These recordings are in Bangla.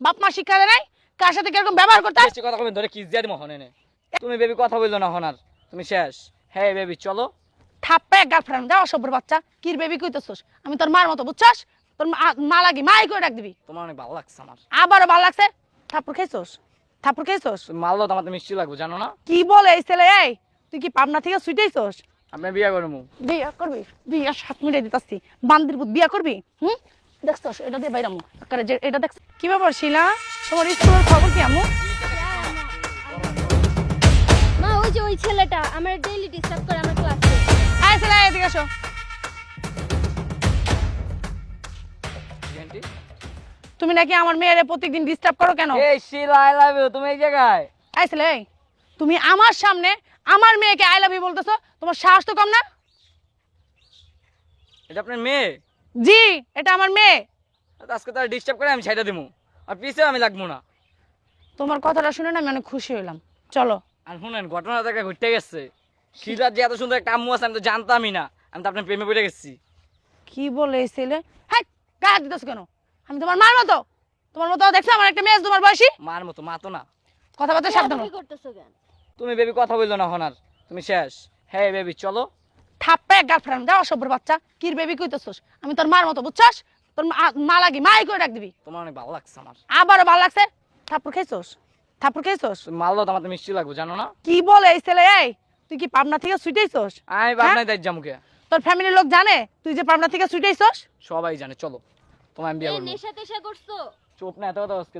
বাপ মা শিক্ষা দেয় নাই? কার সাথে কীরকম ব্যবহার করতে? বেশি কথা বলবেন ধরে কিস দিয়ে দিব হনে নে? তুমি বেবি কথা বলল না হনার তুমি শেষ। হ্যাঁ বেবি চলো। থাপ্পে গার্লফ্রেন্ড দাও অসভ্যর বাচ্চা। কির বেবি কইতেছস? আমি তোর মার মতো বুঝছস? তোর মা- লাগি মাই করে ডাক দিবি। তোমার অনেক ভালো লাগছে আমার। আবারও ভালো লাগছে? থাপ্পড় খেয়েছস? থাপ্পড় খেয়েছস? মারলো তো আমার তো মিষ্টি লাগবে জানো না? কি বলে এই ছেলে এই? তুই কি পাবনা থেকে ছুটেছস আপনি বিয়ে করব। বিয়া করবি? বিয়া সাত মিনিটে দিতাছি। বান্দির বিয়া করবি? হুম? এটা দিয়ে বাইরামু। যে এটা দেখ কি ব্যাপার শিলা? তোমার স্কুলের খবর কি আমু মা ওই যে ওই ছেলেটা আমার ডেইলি ডিস্টার্ব করে আমার ক্লাসে আয় ছেলে এদিকে আসো। তুমি নাকি আমার মেয়েরে প্রত্যেকদিন ডিস্টার্ব করো কেন? এই শিলা আই লাভ ইউ তুমি এই জায়গায়? আয় ছেলে তুমি আমার সামনে আমার মেয়েকে আই লাভ ইউ বলতেছো তোমার সাহস তো কম না? এটা আপনার মেয়ে? জি এটা আমার মেয়ে। তো আজকে তার ডিস্টার্ব করে আমি ছাইটা দিমু। আর পিছে আমি লাগবো না। তোমার কথাটা শুনে না আমি অনেক খুশি হইলাম। চলো। আর শুনেন ঘটনা থেকে ঘুরতে গেছে। শিলার যে এত সুন্দর একটা আম্মু আছে আমি তো জানতামই না। আমি তো আপনার প্রেমে পড়ে গেছি। কি বলে এই ছেলে? হ্যাঁ গায়ে দিতেছ কেন? আমি তোমার মার মতো। তোমার মতো দেখছ আমার একটা মেয়ে আছে তোমার বয়সী? মার মতো মা তো না। কথাবার্তা সাবধান কি করতেছো কেন? তুমি বেবি কথা বলল না হনার। তুমি শেষ। হ্যাঁ বেবি চলো। থাপ্পে গার্লফ্রেন্ড দাও অসভ্যর বাচ্চা কির বেবি কইতেছস? আমি তোর মার মতো বুঝছস? তোর মা- লাগি মাই করে ডাক দিবি। তোমার অনেক ভালো লাগছে আমার। আবারও ভালো লাগছে? থাপ্পড় খেয়েছস? থাপ্পড় খেয়েছস? তুমি মারলো তো আমার মিষ্টি লাগবে জানো না? কি বলে এই ছেলে এই? তুই কি পাবনা থেকে ছুটেছস আমি আপনার দায়িত্ব জামুকে তোর ফ্যামিলির লোক জানে? তুই যে পাবনা থেকে ছুটেছস সবাই জানে চলো। তোমার আমি বিয়ে এই নেশা টেশা করছ? চুপ না এত কথা আজকে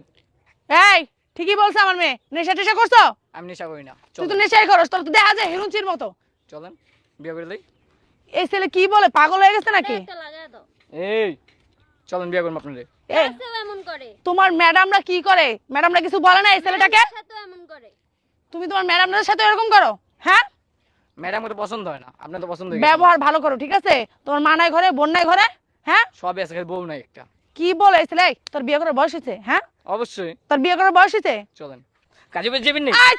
এই ঠিকই বলছে আমার মেয়ে। নেশা টেশা করছ? আমি নেশা করি না তুই তো নেশাই করস তোর তো দেখা যায় হিরুচির মতো। চলেন। বিয়ে করে দিই? এই ছেলে কি বলে? পাগল হয়ে গেছে নাকি? একটা লাগায় দাও। এই চলেন বিয়ে করব আপনাদের। এই ক্লাসেও এমন করে। তোমার ম্যাডামরা কি করে? ম্যাডামরা কিছু বলে না এই ছেলেটাকে? ম্যামের সাথেও এমন করে। তুমি তোমার ম্যাডামদের সাথে এরকম করো হ্যাঁ? ম্যাডাম তো পছন্দ হয় না আপনার তো পছন্দ হয়ে গেছে। ব্যবহার ভালো করো ঠিক আছে? তোমার মা নাই ঘরে বোন নাই ঘরে হ্যাঁ? সবই আছে খালি বউ নাই একটা। কি বলে এই ছেলে? এই, তোর বিয়ে করার বয়স হয়েছে হ্যাঁ? অবশ্যই। তোর বিয়ে করার বয়স হয়েছে? চলেন। কাজে বেশ যাবেন নি আয়,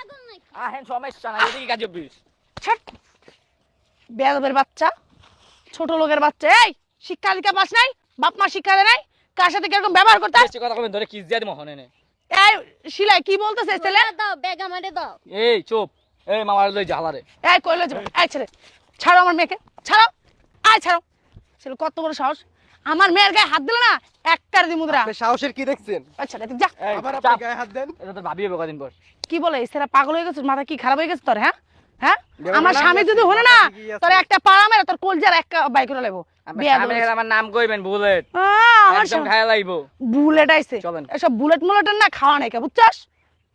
আহেন সমস্যা নাই এদিকে কাজে অফিস। ছাড়। বেয়াদবের বাচ্চা ছোট লোকের বাচ্চা। এই শিক্ষা দীক্ষা পাস নাই বাপ মা শিক্ষা দেয় নাই কার সাথে কীরকম ব্যবহার করতে? বেশি কথা বলবেন ধরে কিস দিয়ে দিব হনে নে। এই শিলাই কি বলতেছে ছেলে? দাও ব্যাগ আমারে দাও। এই চুপ। এই মামার লই জ্বালারে এই কইলো যাবে? এই ছেলে ছাড়ো আমার মেয়েকে ছাড়ো। আয় ছাড়ো। ছেলে কত বড় সাহস। আমার মেয়ের গায়ে হাত দিলে না একটার দি মুদ্রা। আপনি সাহসের কি দেখছেন? আচ্ছা দেখ যা। আবার আপনি গায়ে হাত দেন? এটা তো ভাবি হবে কদিন পর। কি বলে এই ছেলে পাগল হয়ে গেছে মাথা কি খারাপ হয়ে গেছে তোর হ্যাঁ? হ্যাঁ? আমার স্বামী যদি হলো না তোর একটা পাড়া মেরে তোর কলজার একটা বাইক করে লাগবো আমার স্বামীর নাম কইবেন বুলেট। আমার একদম খায়া লাইবো। বুলেট আইছে। এসব বুলেট মুলেটের না খাওয়া নাই কে বুঝছস?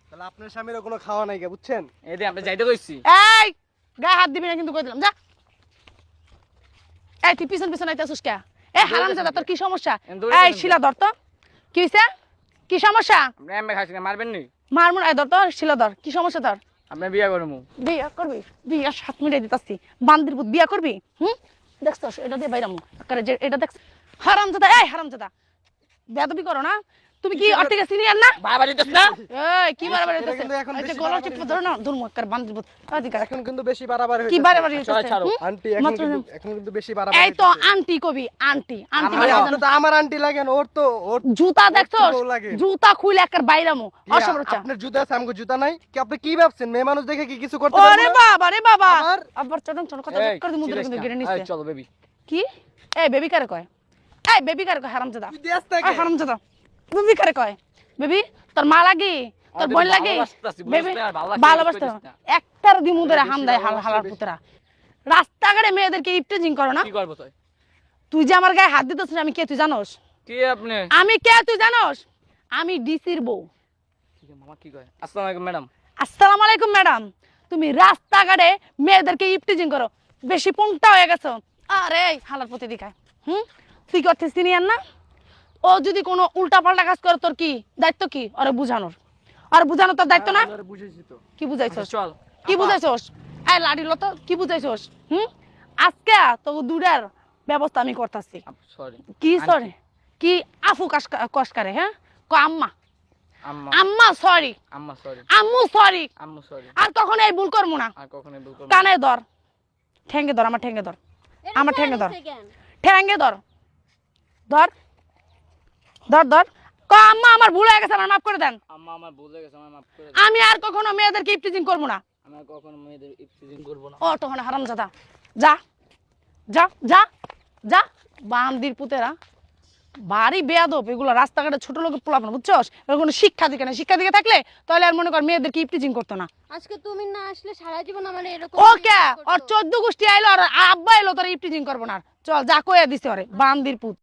তাহলে আপনার স্বামীরও কোনো খাওয়া নাই কে বুঝছেন? এই যে আপনি যাইতে কইছি। এই গায়ে হাত দিবি না কিন্তু কই দিলাম যা। এই তুই পিছন পিছন আইতাছিস কে? এই হারাম জাদা তোর কি সমস্যা? এই শিলা ধর তো। কি হইছে? কি সমস্যা? আপনি এমএ খাইছেন মারবেন নি মারমুন এই ধর তো শিলা ধর। কি সমস্যা তোর আপনি বিয়ে করব বিয়া করবি? বিয়া সাত মিনিটে দিতাছি। বান্দির পুত বিয়া করবি? হুম? দেখছস, এটা দিয়ে বাইরামু। এটা দেখ হারামজাদা, এই হারামজাদা। জাদা বেয়াদবি করো না। তুমি কি ওর থেকে সিনিয়র না বাবা দিতেছ না? এই কি বারে বারে এটা কিন্তু এখন বেশি গলা টিপে ধরো না দুর্মু আকার বান্দির পুত আদিকা এখন কিন্তু বেশি বাড়াবাড়ি কি হইতেছে। বারে বারে ছাড়ো। আন্টি এখন এখন কিন্তু বেশি বাড়াবাড়ি এই তো আন্টি কবি আন্টি আন্টি মানে আপনি তো আমার আন্টি লাগেন ওর তো ওর জুতা লাগে। জুতা খুইলে একার বাইরামু কি, অসবরচা আপনার জুতা আছে আমাকে জুতা নাই? কি আপনি কি ভাবছেন? মেয়ে মানুষ দেখে কি কিছু করতে পারবেন বাবা রে বাবা। আবার? চটন চটন কথা এই, করে মুদ্রা কিন্তু। গেড়ে নিছে চলো বেবি কি? এই বেবি কারে কয়? এই বেবি কারে কয় হারামজাদা। তুই। এই হারামজাদা। বেবি কারে কয়? বেবি তোর মা লাগি? তোর আমি বোন লাগে? বেবি ভালোবাসতে একটার দিমু ধরে হাম দেয় হাল হালার পুতরা। রাস্তাঘাটে মেয়েদেরকে ইপটেজিং করো না। কি করব তুই? তুই যে আমার গায়ে হাত দিতেছিস আমি কে তুই জানোস? কি আপনি? আমি কে তুই জানোস? আমি ডিসির বউ। ঠিক মামা কি কয়? আসসালামু আলাইকুম ম্যাডাম। আসসালামু আলাইকুম ম্যাডাম। তুমি রাস্তাঘাটে মেয়েদেরকে ইপটিজিং করো। বেশি পুংটা হয়ে গেছো। আরে হালার প্রতি দিকায় হুম? তুই কি অর্থে সিনিয়র না? ও যদি কোনো উল্টা পাল্টা কাজ করে তোর কি দায়িত্ব কি? আরে বুঝানোর। আর বুঝানো তোর দায়িত্ব না? কি বুঝাইছস? চল। কি বুঝাইছস? এই লাডি লত কি বুঝাইছস? হুম? আজকে তো দুটার ব্যবস্থা আমি করতেছি। সরি কি সরি কি আফু কাস কসকারে হ্যাঁ? ক আম্মা। আম্মা। আম্মা সরি আম্মা সরি আম্মু সরি আম্মু সরি আর কখনো এই ভুল করব না। আর কখনো ভুল করব কানে ধর। ঠেঙ্গে ধর আমার ঠেঙ্গে ধর। আমার ঠেঙ্গে ধর। ঠেঙ্গে ধর। ধর। ধর ধর। আম্মা আমার ভুল হয়ে গেছে আমার মাফ করে দেন। আম্মা আমার ভুলে গেছে আমার মাফ করে দাও। আমি আর কখনো ইফটিজিং করব না। আমি আর কখনো মেয়েদের করব না। ও তখন হারাম জাদা যা যা যা যা। বান্দির পুতেরা ভারী বেয়াদব এগুলো রাস্তাঘাটে ছোট লোক পোলাপান বুঝছস? এর কোনো শিক্ষা দিকে না শিক্ষা দিকে থাকলে তাহলে আর মনে কর মেয়েদেরকে ইফটিজিং করতো না। আজকে তুমি না আসলে সারা জীবন আমার এরকম ওকে। ওর চোদ্দ গোষ্ঠী আইলো আর আব্বা এলো তোর ইফটিজিং করব না। আর। চল যা কয়ে দিছে ওরে বান্দির পুত।